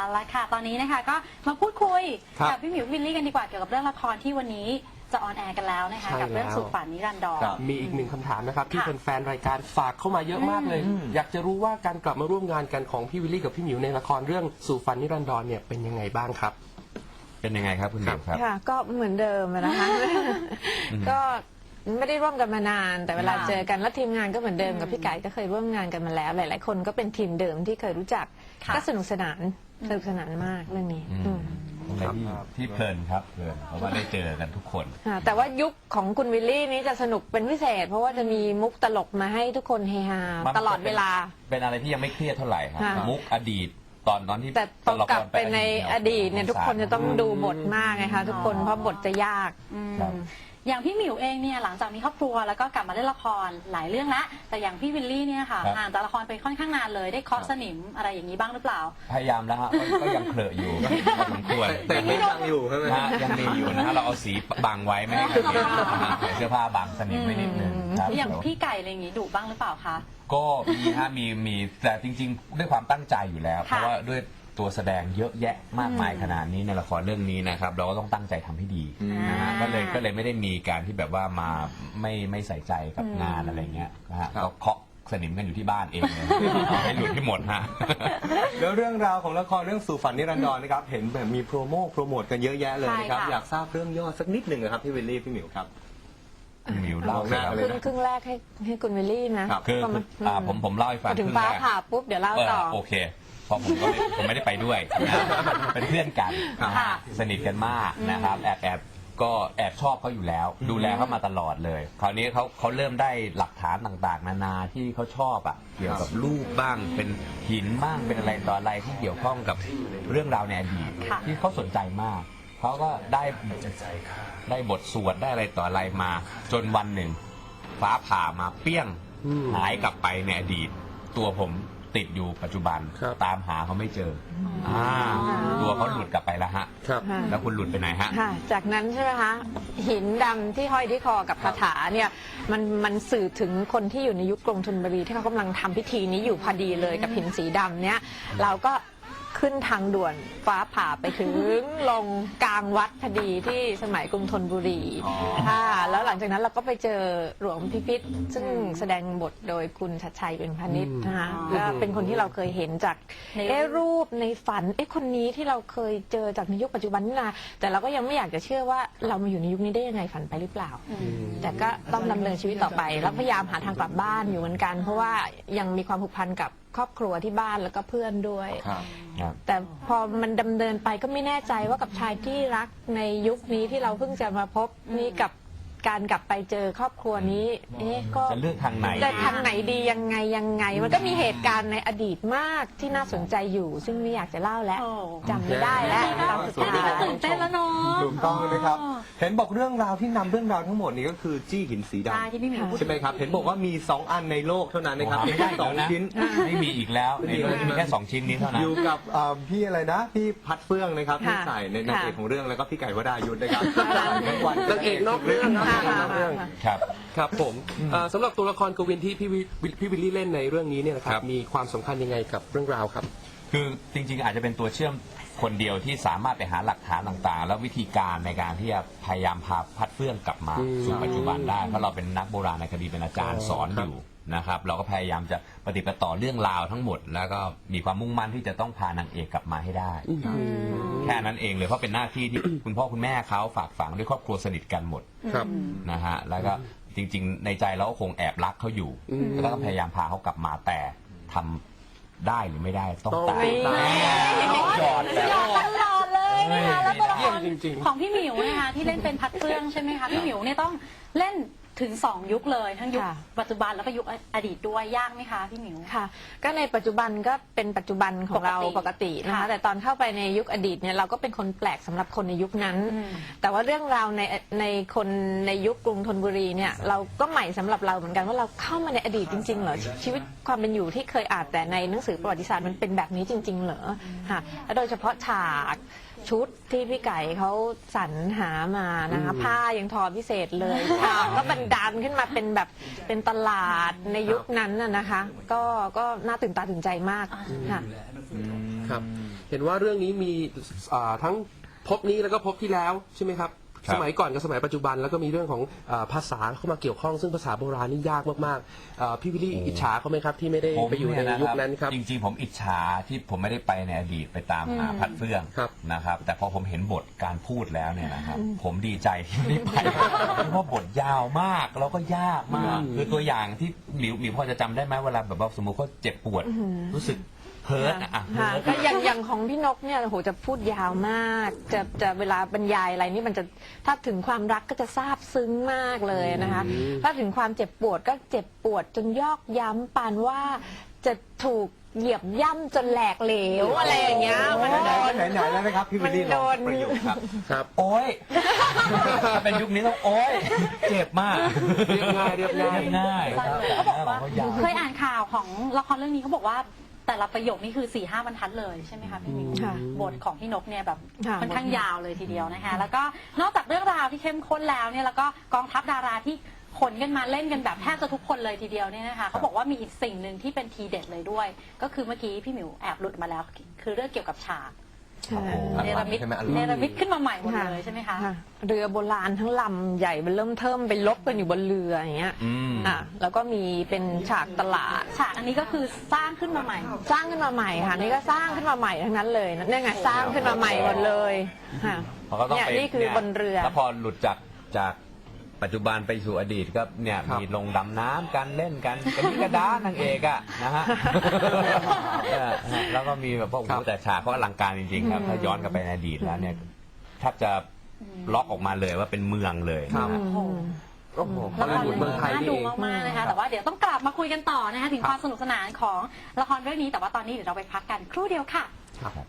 เอาละค่ะ ตอนนี้นะคะก็มาพูดคุยครับกับพี่หมิววิลลี่กันดีกว่าเกี่ยวกับเรื่องละครที่วันนี้จะออนแอร์กันแล้วนะคะ ใช่กับเรื่องแล้วสู่ฝันนิรันดร ครับ มีอีกหนึ่งคำถามนะครับ ที่ค่ะแฟนๆรายการฝากเข้ามาเยอะมากเลยอยากจะรู้ว่าการกลับมาร่วมงานกันของพี่วิลลี่กับพี่หมิวในละครเรื่องสู่ฝันนิรันดรเนี่ยเป็นยังไงบ้างครับ เป็นยังไงครับคุณเดวครับ ค่ะก็เหมือนเดิมอะนะคะ ก็ไม่ได้ร่วมกันมานาน แต่เวลาค่ะเจอกันแล้วทีมงานก็เหมือนเดิมกับพี่ไก่ก็เคยร่วมงานกันมาแล้ว หลาย ๆ คนก็เป็นทีมเดิมที่เคยรู้จักค่ะ ก็สนุกสนาน สนุกสนานมากเรื่องนี้อืมอืมเป็นที่ที่เพลินครับเพลินเพราะว่าได้เจอกันทุกคน ค่ะแต่ว่ายุคของคุณวิลลี่นี้จะสนุกเป็นพิเศษ เพราะว่าจะมีมุกตลกมาให้ทุกคนเฮฮาตลอดเวลา เป็นอะไรที่ยังไม่เครียดเท่าไหร่ครับ ค่ะ มุกอดีตตอนตอนที่แต่พอละคกลับรไปในอดีตเนี่ยทุกคนจะต้องดูบทมากไงคะทุกคนเพราะบทจะยาก อืม ครับ อย่างพี่หมิวเองเนี่ยหลังจากมีครอบครัวแล้วก็กลับมาเล่นละครหลายเรื่องละแต่อย่างพี่วิลลี่เนี่ยค่ะครับ ห่างจากละครไปค่อนข้างนานเลยได้เคาะสนิมอะไรอย่างนี้บ้างหรือเปล่า พยายามแล้วฮะก็ก็ยังเคลอะอยู่พอสมควรแต่ไม่ดังอยู่ใช่ไหมนะฮะยังมีอยู่นะฮะเราเอาสีบังไว้ไม่ให้ใครเห็นนะฮะใส่เสื้อผ้าบังสนิมไว้นิดนึงครับ อย่างพี่ไก่อะไรอย่างนี้ดุบ้างหรือเปล่าคะ ก็มีฮะมีมีแต่จริง ๆ ด้วยความตั้งใจอยู่แล้ว เพค่ะราะว่าด้วย ตัวแสดงเยอะแยะมากมายขนาดนี้ในละครเรื่องนี้นะครับ เราก็ต้องตั้งใจทำให้ดีนะฮะอ่าก็เลยก็เลยไม่ได้มีการที่แบบว่ามาไม่ไม่ใส่ใจกับงานอะไรเงี้ยนะฮะครับเราเคาะสนิมกันอยู่ที่บ้านเองเลยเอาให้หลุดให้หมดฮะ แล้วเรื่องราวของละครเรื่องสู่ฝันนิรันดรนะครับ เห็นแบบมีโปรโมทโปรโมทกันเยอะแยะเลยนะครับ ใช่ค่ะ อยากทราบเรื่องย่อสักนิดหนึ่งนะครับพี่วิลลี่พี่หมิวครับ หมิวเล่าหน้าครับเลคยรึ่งครึ่งแรกให้ให้คุณวิลลี่นะครับ คือประมาณอ่าผมผมเล่าให้ฟังพอถึงครึ่ฟ้าแรกผ่าปุ๊บเดี๋ยวเล่าต่อเออโอเค เพราะผมก็ไม่ผมไม่ได้ไปด้วยนะเป็นเพื่อนกันค่ะ สนิทกันมากนะครับ แอบแอบก็แอบชอบเขาอยู่แล้ว ดูแลเขามาตลอดเลย คราวนี้เขาเขาเริ่มได้หลักฐานต่างๆ นานาที่เขาชอบอะเกี่ยวกับรูปบ้างเป็นหินบ้างเป็นอะไรต่ออะไรที่เกี่ยวข้องกับเรื่องราวในอดีตค่ะ ที่เขาสนใจมากเขาก็ได้ได้บทสวดได้อะไรต่ออะไรมา จนวันหนึ่ง ฟ้าผ่ามาเปี้ยงอืมหายกลับไปในอดีต ตัวผม ติดอยู่ปัจจุบันครับตามหาเขาไม่เจออ่าตัวเขาหลุดกลับไปแล้วฮะ ครับ ค่ะแล้วคุณหลุดไปไหนฮะ ค่ะ จากนั้นใช่ไหมคะหินดำที่ห้อยที่คอกับคาถาเนี่ยมันมันสื่อถึงคนที่อยู่ในยุคกรุงธนบุรีที่เขากำลังทำพิธีนี้อยู่พอดีเลยกับหินสีดำเนี่ยเราก็ ขึ้นทางด่วนฟ้าผ่าไปถึง ลงกลางวัดพอดีที่สมัยกรุงธนบุรีอ๋อค่ะแล้วหลังจากนั้นเราก็ไปเจอหลวงพิพิธซึ่งแสดงบทโดยคุณชัดชัยเป็นพาณิชย์นะคะอ๋อก็เป็นคนที่เราเคยเห็นจากในรูปเอ๊ะรูปในฝันเอ๊ะคนนี้ที่เราเคยเจอจากในยุคปัจจุบันนี่นะแต่เราก็ยังไม่อยากจะเชื่อว่าเรามาอยู่ในยุคนี้ได้ยังไงฝันไปหรือเปล่า แต่ก็ต้องดำเนินชีวิตต่อไป แล้วพยายามหาทางกลับบ้านอยู่เหมือนกัน เพราะว่ายังมีความผูกพันกับครอบครัวที่บ้านแล้วก็เพื่อนด้วย ครับ ครับ แต่พอมันดำเนินไปก็ไม่แน่ใจว่ากับชายที่รักในยุคนี้ที่เราเพิ่งจะมาพบนี้กับ การกลับไปเจอครอบครัวนี้ เอ๊ะก็จะเลือกทางไหน จะทางไหนดียังไงยังไง มันก็มีเหตุการณ์ในอดีตมากที่น่าสนใจอยู่ ซึ่งไม่อยากจะเล่าแล้วโอ้ จำไม่ได้แล้วตอนสุดแค่นี้ก็ท้ายตื่นเต้นแล้วเนาะถูกต้องนะครับ เห็นบอกเรื่องราวที่นำเรื่องราวทั้งหมดนี้ก็คือจี้หินสีใช่ดำที่พี่หมิวพูด ใช่ไหมครับ เห็นบอกว่ามี 2 อันในโลกเท่านั้นนะครับโอ้เพียงโหแค่สองไม่ได้ชิ้น ไม่มีอีกแล้วในโลกนี้มีแค่สองชิ้นนี้เท่านั้อน ยู่กับเอ่อพี่อะไรนะ พี่พัดเฟื่องนะครับที่ค่ะใส่ในนางเอกค่ะของเรื่องแล้วก็พี่ไก่วรายุทธ์นะครับทั้งวัน นางเอกนอกเรื่องค่ะค่ะนอกเรื่อง ครับ ครับผมเอ่อสำหรับตัวละครกวินที่พี่วิพี่วิลลี่เล่นในเรื่องนี้เนี่ยนะครัครับบมีความสำคัญยังไงกับเรื่องราวครับ คือจริงๆอาจจะเป็นตัวเชื่อม คนเดียวที่สามารถไปหาหลักฐานต่างๆ แล้ววิธีการในการที่จะพยายามพาพัดเฟื่องกลับมาอืมสู่ปัจจุบันได้ เพราะเราเป็นนักโบราณคดีเป็นอาจารย์อ๋อสอนคอรับยู่นะครับ เราก็พยายามจะปฏิปต่อเรื่องราวทั้งหมด แล้วก็มีความมุ่งมั่นที่จะต้องพานางเอกกลับมาให้ได้ แค่นั้นเองเลยเพราะเป็นหน้าที่ที่ คุณพ่อคุณแม่เขาฝากฝังด้วยครอบครัวสนิทกันหมดครับนะฮะแล้วก็จริง ๆ ในใจเราก็คงแอบรักเขาอยู่อืมแล้วก็พยายามพาเขากลับมาแต่ทำ ได้หรือไม่ได้ต้องต้องตามตามยอดแบบ หยอดตลอดเลยนะคะแล้วตัวละคเยี่ยมรจริงๆ ของพี่หมิวนะคะที่เล่นเป็นพัดเฟื่องใช่ไหมคะพี่หมิวเนี่ยต้องเล่น ถึงสองยุคเลยทั้งยุคค่ะ ปัจจุบันแล้วก็ยุคอดีตด้วยยากไหมคะพี่หมิว ค่ะ ก็ในปัจจุบันก็เป็นปัจจุบันของเราปปกกติตินะคะค่ะ แต่ตอนเข้าไปในยุคอดีตเนี่ยเราก็เป็นคนแปลกสำหรับคนในยุคนั้น อืม แต่ว่าเรื่องราวในในคนในยุคกรุงธนบุรีเนี่ยเราก็ใหม่สำหรับเราเหมือนกันว่าเราเข้ามาในอดีตจริงๆเหรอชีวิตความเป็นอยู่ที่เคยอ่านแต่ในหนังสือประวัติศาสตร์มันเป็นแบบนี้จริง ๆ เหรอค่ะและโดยเฉพาะฉาก ชุดที่พี่ไก่เขาสรรหามานะคะผ้ายังทอพิเศษเลยฉากก็บันดาลขึ้นมาเป็นแบบเป็นตลาดในยุคนั้นน่ะนะคะ ก็ก็น่าตื่นตาตื่นใจมากค่ะครับ เห็นว่าเรื่องนี้มีอ่าทั้งภพนี้แล้วก็ภพที่แล้วใช่ไหมครับ ครับสมัยก่อนกับสมัยปัจจุบันแล้วก็มีเรื่องของอาภาษาเข้ามาเกี่ยวข้องซึ่งภาษาโบราณนี่ยากมากๆอ่าพี่วิลลี่อิจฉาเขาไหมครับที่ไม่ได้ไปอยู่ในยุคนั้นครับ จริงๆ ผมอิจฉาที่ผมไม่ได้ไปในอดีตไปตามหาพัดเฟื่องครับ นะครับ แต่พอผมเห็นบทการพูดแล้วเนี่ยนะครับ ผมดีใจที่ไม่ได้ไป เพราะบทยาวมากแล้วก็ยากมาก คือตัวอย่างที่หมิวหมิวพอจะจำได้ไหมเวลาแบบว่าสมมติเขาเจ็บปวด รู้สึก เพิร์ดอะอะค่ะเพิร์ทก็อย่างอย่างของพี่นกเนี่ยโอ้โหจะพูดยาวมาก จะจะเวลาบรรยายอะไรนี่มันจะถ้าถึงความรักก็จะซาบซึ้งมากเลยนะคะ ถ้าถึงความเจ็บปวดก็เจ็บปวดจนยอกย้ำปานว่าจะถูกเหยียบย่ำจนแหลกเหลวอะไรอย่างเงี้ยมันโดน ไหนๆแล้วนะครับ พี่วิลลี่มันโดนประโยคครับ ครับ โอ้ย เป็นยุคนี้ต้องโอ้ย เจ็บมากเรียบง่ายเรียบง่ายง่ายเขาบอกว่าเขายาวเคยอ่านข่าวของละครเรื่องนี้เขาบอกว่า แต่ละประโยคนี่คือ4ี่ห้าบรรทัดเลยใช่ไหมคะพี่มิวค่ะบทของพี่นกเนี่ยแบบค่ะ ค่อนข้างยาวเลยทีเดียวนะคะ แล้วก็นอกจากเรื่องราวที่เข้มข้นแล้วเนี่ยแล้วก็กองทัพดาราที่ขนกันมาเล่นกันแบบแทบจะทุกคนเลยทีเดียวเนี่ยนะคะเขาบอกว่ามีอีกสิ่งหนึ่งที่เป็นทีเด็ดเลยด้วย ก็คือเมื่อกี้พี่หมิวแอบหลุดมาแล้ว คือเรื่องเกี่ยวกับฉาก ใช่เนรมิตใช่ไหมอันหลังเนรมิตขึ้นมาใหม่หมดเลยใช่ไหมคะ ค่ะเรือโบราณทั้งลำใหญ่เป็นเริ่มเทิมไปลบกันอยู่บนเรืออย่างเงี้ยอืม อะแล้วก็มีเป็นฉากตลาด ฉากอันนี้ก็คือสร้างขึ้นมาใหม่ สร้างขึ้นมาใหม่ค่ะนี่ก็สร้างขึ้นมาใหม่ทั้งนั้นเลยนะเนี่ยไงสร้างขึ้นมาใหม่หมดเลยค่ะเขาก็ต้องเนี่ยไปนี่คือบนเรือ แล้วพอหลุดจากจาก ปัจจุบันไปสู่อดีตก็เนี่ยครับ มีลงดำน้ำกันเล่นกันกระดิกระดานางเอกอะนะฮะ เออแล้วก็มีแบบพวกครับ แต่ฉากเขาอลังการจริงๆครับ ถ้าย้อนกลับไปในอดีตแล้วเนี่ยแทบจะล็อกออกมาเลยว่าเป็นเมืองเลยครับนะฮะ โอ้โห โอ้โหฮอลละลีครวูดเรื่เมืองไทยน่านี่ดูเอง มากๆนะคะ แต่ว่าเดี๋ยวต้องกลับมาคุยกันต่อนะคะ ถึงความสนุกสนานของละครเรื่องนี้ แต่ว่าตอนนี้เดี๋ยวเราไปพักกันครู่เดียวค่ะครับ